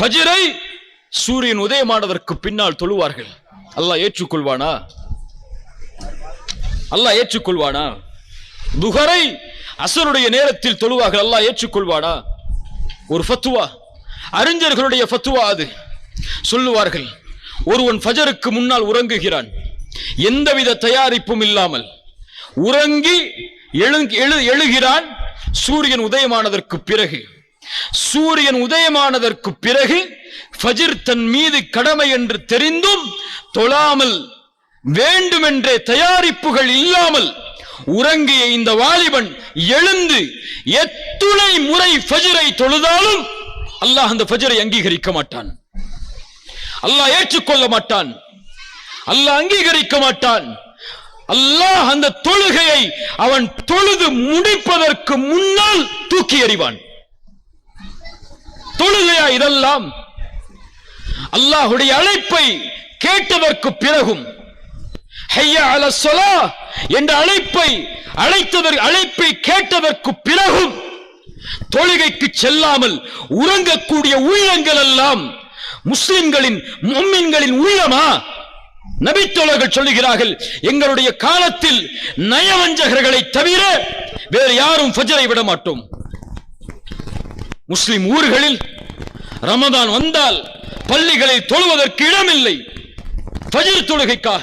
ஃபஜரை சூரியன் உதயமானதற்கு பின்னால் தொழுவார்கள். அல்லாஹ் ஏற்றுக்கொள்வானா? அல்லாஹ் ஏற்றுக்கொள்வானா? துஹரை அசருடைய நேரத்தில் தொழுவார்கள் அல்லாஹ் ஏற்றுக்கொள்வானா? ஒரு ஃபத்துவா அறிஞர்களுடைய ஃபத்துவா அது. சொல்லுவார்கள் ஒருவன் ஃபஜருக்கு முன்னால் உறங்குகிறான் எந்தவித தயாரிப்பும் இல்லாமல் உறங்கி எழு எழு- எழுகிறான் சூரியன் உதயமானதற்கு பிறகு. சூரியன் உதயமானதற்கு பிறகு ஃபஜிர் தன் மீது கடமை என்று தெரிந்தும் தொழாமல் வேண்டுமென்றே தயாரிப்புகள் இல்லாமல் உறங்கிய இந்த வாலிபன் எழுந்து எத்துணை முறை ஃபஜ்ரை தொழுதாலும் அல்லாஹ் அந்த ஃபஜ்ரை அங்கீகரிக்க மாட்டான். அல்லாஹ் ஏற்றுக்கொள்ள மாட்டான். அல்லாஹ் அங்கீகரிக்க மாட்டான். அல்லாஹ் அந்த தொழுகையை அவன் தொழுது முடிப்பதற்கு முன்னால் தூக்கி எறிவான். தொழுகையா இதெல்லாம்? அல்லாஹுடைய அழைப்பை கேட்டதற்கு பிறகும் அல என்ற அழைப்பை அழைத்தவர் அழைப்பை கேட்டதற்கு பிறகும் தொழுகைக்கு செல்லாமல் உறங்கக்கூடிய உள்ளங்கள் எல்லாம் முஸ்லிம்களின் மும்மின்களின் உள்ளமா? நபித்தோழர்கள் சொல்லுகிறார்கள் எங்களுடைய காலத்தில் நயவஞ்சகர்களை தவிர வேறு யாரும் ஃபஜ்ரை விட மாட்டோம் முஸ்லிம் ஊர்களில் ரமதான் வந்தால் பள்ளிகளில் தொழுவதற்கு இடமில்லை. ஃபஜ்ர் தொழுகைக்காக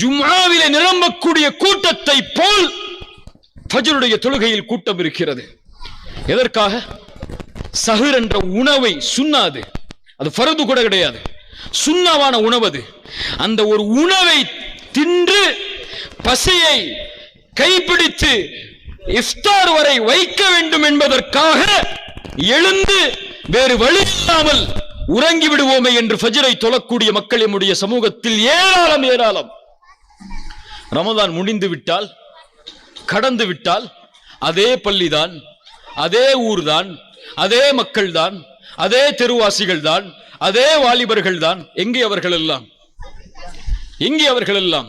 ஜும்மாவிலே நிரம்பக்கூடிய கூட்டத்தை போல் பஜருடைய தொழுகையில் கூட்டம் இருக்கிறது. எதற்காக? சஹர் என்ற உணவை சுண்ணாது அது. ஃபரது கூட கிடையாது. சுண்ணாவான உணவு அது. அந்த ஒரு உணவை தின்று பசியை கைப்பிடித்து இஃப்தார் வரை வைக்க வேண்டும் என்பதற்காக எழுந்து வேறு வழி இல்லாமல் உறங்கி விடுவோமே என்று ஃபஜ்ரை தொழக்கூடிய மக்கள் நம்முடைய சமூகத்தில் ஏராளம் ஏராளம். ரமதான் முடிந்து விட்டால் கடந்து விட்டால் அதே பள்ளிதான் அதே ஊர்தான் அதே மக்கள்தான் அதே தெருவாசிகள் தான் அதே வாலிபர்கள் தான் எங்கே அவர்கள் எல்லாம் எங்கே அவர்கள் எல்லாம்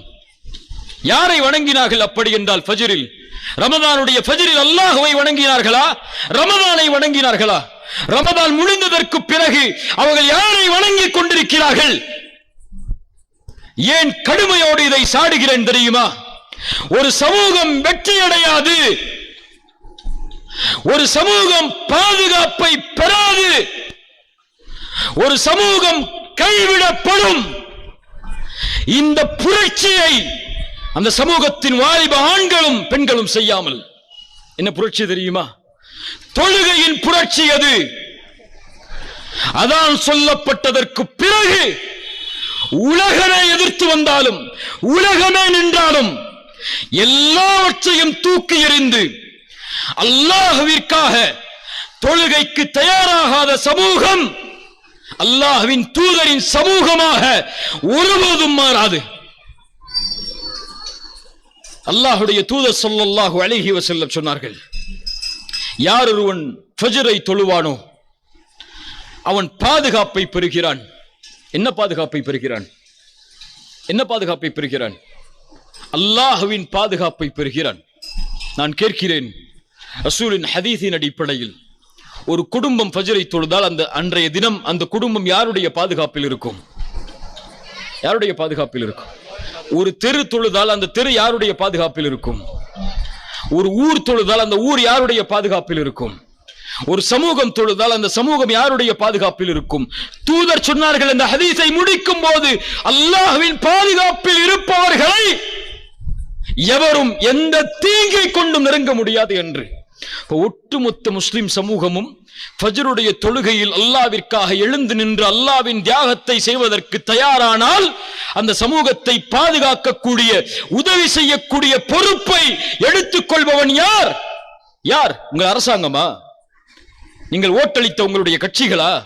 யாரை வணங்கினார்கள் அப்படி என்றால் ஃபஜ்ரில்? ரமதானுடைய ஃபஜ்ரில் அல்லாஹுவை வணங்கினார்களா? ரமதானை வணங்கினார்களா? ரமதான் முடிந்ததற்கு பிறகு அவர்கள் யாரை வணங்கிக் கொண்டிருக்கிறார்கள்? ஏன் கடுமையோடு இதை சாடுகிறேன் தெரியுமா? ஒரு சமூகம் வெற்றியடையாது. ஒரு சமூகம் பாதுகாப்பை பெறாது. ஒரு சமூகம் கைவிடப்படும். இந்த புரட்சியை அந்த சமூகத்தின் வாலிப ஆண்களும் பெண்களும் செய்யாமல் என்ன புரட்சி தெரியுமா? தொழுகையின் புரட்சி அது. அதான் சொல்லப்பட்டதற்கு பிறகு உலகமே எதிர்த்து வந்தாலும் உலகமே நின்றாலும் எல்லாவற்றையும் தூக்கி எறிந்து அல்லாஹுவிற்காக தொழுகைக்கு தயாராகாத சமூகம் அல்லாஹுவின் தூதரின் சமூகமாக ஒருபோதும் மாறாது. அல்லாஹுடைய தூதர் சொல்லல்லாஹு அழகி வசல்ல சொன்னார்கள் யார் ஒருவன் ஃபஜரை தொழுவானோ அவன் பாதுகாப்பை பெறுகிறான். என்ன பாதுகாப்பை பெறுகிறான்? என்ன பாதுகாப்பை பெறுகிறான்? அல்லாஹுவின் பாதுகாப்பை பெறுகிறான். நான் கேட்கிறேன் ரசூலின் ஹதீஸின் அடிப்படையில் ஒரு குடும்பம் ஃபஜரை தொழுதால் அந்த அன்றைய தினம் அந்த குடும்பம் யாருடைய பாதுகாப்பில் இருக்கும்? யாருடைய பாதுகாப்பில் இருக்கும்? ஒரு தெரு தொழுதால் அந்த தெரு யாருடைய பாதுகாப்பில் இருக்கும்? ஒரு ஊர் தொழுதால் அந்த ஊர் யாருடைய பாதுகாப்பில் இருக்கும்? ஒரு சமூகம் தொழுதால் அந்த சமூகம் யாருடைய பாதுகாப்பில் இருக்கும்? தூதர் சொன்னார்கள் அந்த ஹதீஸை முடிக்கும் போது அல்லாஹுவின் பாதுகாப்பில் இருப்பவர்களை எவரும் எந்த தீங்கை கொண்டும் நெருங்க முடியாது என்று. ஒட்டுமொத்த முஸ்லிம் சமூகமும் ஃபஜ்ருடைய தொழுகையில் அல்லாவிற்காக எழுந்து நின்று அல்லாவின் தியாகத்தை செய்வதற்கு தயாரானால் அந்த சமூகத்தை பாதுகாக்கக்கூடிய உதவி செய்யக்கூடிய பொறுப்பை எடுத்துக்கொள்பவன் யார்? யார்? உங்கள் அரசாங்கமா? நீங்கள் ஓட்டளித்த உங்களுடைய கட்சிகளா?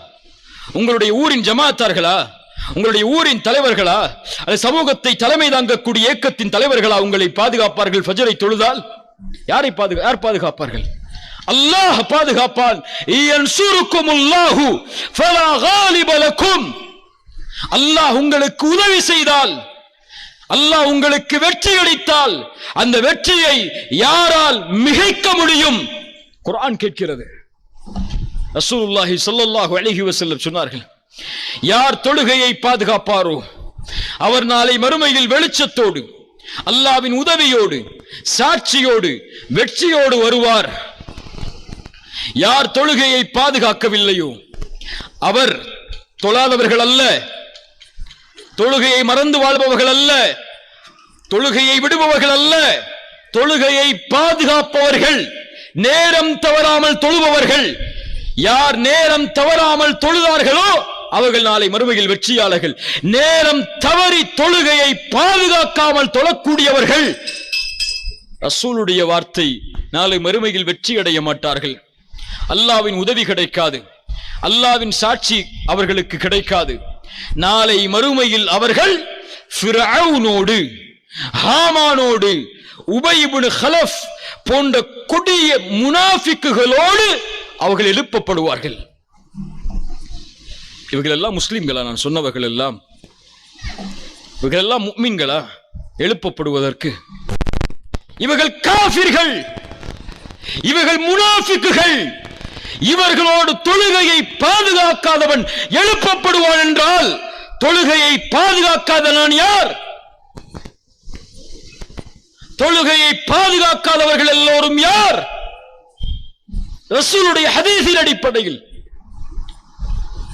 உங்களுடைய ஊரின் ஜமாத்தார்களா? உங்களுடைய ஊரின் தலைவர்களா? அது சமூகத்தை தலைமை தாங்கக்கூடிய இயக்கத்தின் தலைவர்களா உங்களை பாதுகாப்பார்கள் ஃபஜரை தொழுதால்? யாரை பாதுகா யார் பாதுகாப்பார்கள்? அல்லாஹ் பாதுகாப்பான். அல்லாஹு அல்லாஹ் உங்களுக்கு உதவி செய்தால் அல்லாஹ் உங்களுக்கு வெற்றி அளித்தால் அந்த வெற்றியை யாரால் மிகைக்க முடியும்? குரான் கேட்கிறது. ரசூலுல்லாஹி ஸல்லல்லாஹு அலைஹி வஸல்லம் சொன்னார்கள் யார் தொழுகையை பாதுகாப்பாரோ அவர் நாளை மறுமையில் வெளிச்சத்தோடு அல்லாவின் உதவியோடு சாட்சியோடு வெற்றியோடு வருவார். யார் தொழுகையை பாதுகாக்கவில்லையோ அவர் தொழாதவர்கள் அல்ல. தொழுகையை மறந்து வாழ்பவர்கள் அல்ல. தொழுகையை விடுபவர்கள் அல்ல. தொழுகையை பாதுகாப்பவர்கள் நேரம் தவறாமல் தொழுபவர்கள். யார் நேரம் தவறாமல் தொழுதார்களோ அவர்கள் நாளை மறுமையில் வெற்றியாளர்கள். நேரம் தவறி தொழுகையை பாதுகாக்காமல் தொழக்கூடியவர்கள். ரசூலுடைய வார்த்தை நாளை மறுமையில் வெற்றி அடைய மாட்டார்கள். அல்லாவின் உதவி கிடைக்காது. அல்லாவின் சாட்சி அவர்களுக்கு கிடைக்காது. நாளை மறுமையில் அவர்கள் ஃபிரவுனோடு ஹாமானோடு உபயிபுனு ஹலஃப் போன்ற கொடிய முனாஃபிக்குகளோடு அவர்கள் எழுப்பப்படுவார்கள். இவர்கள் எல்லாம் முஸ்லீம்களா? நான் சொன்னவர்கள் எல்லாம் இவர்கள் எல்லாம் முக்மீன்களா? எழுப்பப்படுவதற்கு. இவர்கள் காபிர்கள் இவர்கள் முனாஃபிக்குகள். இவர்களோடு தொழுகையை பாதுகாக்காதவன் எழுப்பப்படுவான் என்றால் தொழுகையை பாதுகாக்காத நான் யார்? தொழுகையை பாதுகாக்காதவர்கள் எல்லோரும் யார்? ரசூலுடைய ஹதீசின் அடிப்படையில்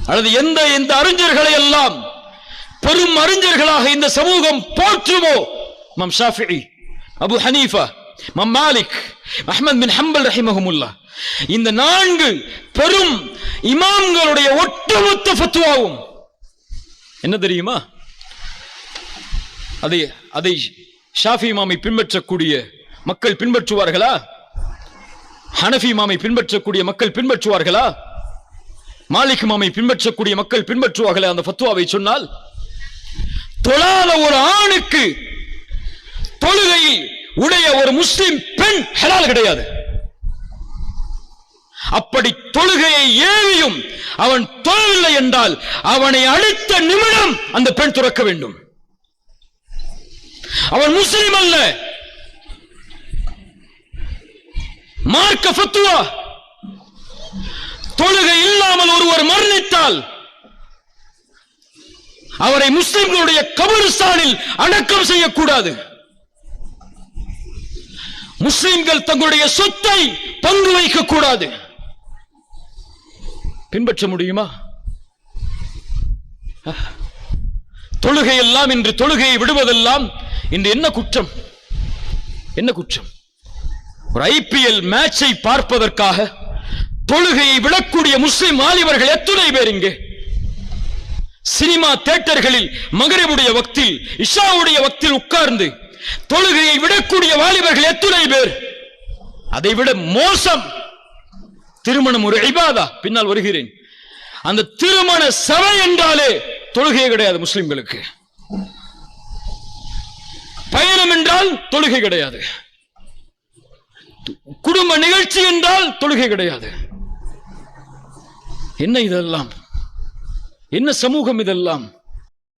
அல்லது எந்த எந்த அறிஞர்களை எல்லாம் பெரும் அறிஞர்களாக இந்த சமூகம் போற்றுமோ? மம் ஷாஃபி அபு ஹனீஃபா மம் மாலிக் அஹமத் பின் ஹம்பல் ரஹிமஹமுல்லா. இந்த நான்கு பெரும் இமாம்களுடைய ஒட்டுமொத்த ஃபத்துவாவும் என்ன தெரியுமா? அதை அதை ஷாஃபி இமாமை பின்பற்றக்கூடிய மக்கள் பின்பற்றுவார்களா? ஹனஃபி இமாமை பின்பற்றக்கூடிய மக்கள் பின்பற்றுவார்களா? மாலிக் மாமை பின்பற்றக்கூடிய மக்கள் பின்பற்றுவார்களே அந்த ஃபத்வாவை சொன்னால் தொழாத ஒரு ஆணுக்கு தொழுகையில் உடைய ஒரு முஸ்லிம் பெண் ஹலால் கிடையாது. அப்படி தொழுகையை ஏவியும் அவன் தொழவில்லை என்றால் அவனை அடுத்த நிமிடம் அந்த பெண் துறக்க வேண்டும். அவன் முஸ்லிம் அல்ல. மார்க்க ஃபத்துவா தொழுகை இல்லாம என்றால் அவரை முஸ்லிம்களுடைய கபரிஸ்தானில் அடக்கம் செய்யக்கூடாது. முஸ்லிம்கள் தங்களுடைய சொத்தை பங்கு வைக்க கூடாது பின்பற்ற முடியுமா? தொழுகை எல்லாம் இன்று தொழுகையை விடுவதெல்லாம் இன்று என்ன குற்றம்? என்ன குற்றம்? ஒரு ஐபிஎல் மேட்சை பார்ப்பதற்காக தொழுகையை விடக்கூடிய முஸ்லிம் வாலிபர்கள் எத்தனை பேர் இங்கே? சினிமா தியேட்டர்களில் மகரவுடைய வக்தில் இஷாவுடைய வக்தில் உட்கார்ந்து தொழுகையை விடக்கூடிய வாலிபர்கள் எத்துணை பேர்? அதை விட மோசம். திருமணம் ஒரு ஐபாதா பின்னால் வருகிறேன். அந்த திருமண சபை என்றாலே தொழுகை கிடையாது முஸ்லிம்களுக்கு. பயணம் என்றால் தொழுகை கிடையாது. குடும்ப நிகழ்ச்சி என்றால் தொழுகை கிடையாது. என்ன இதெல்லாம்? என்ன சமூகம் இதெல்லாம்?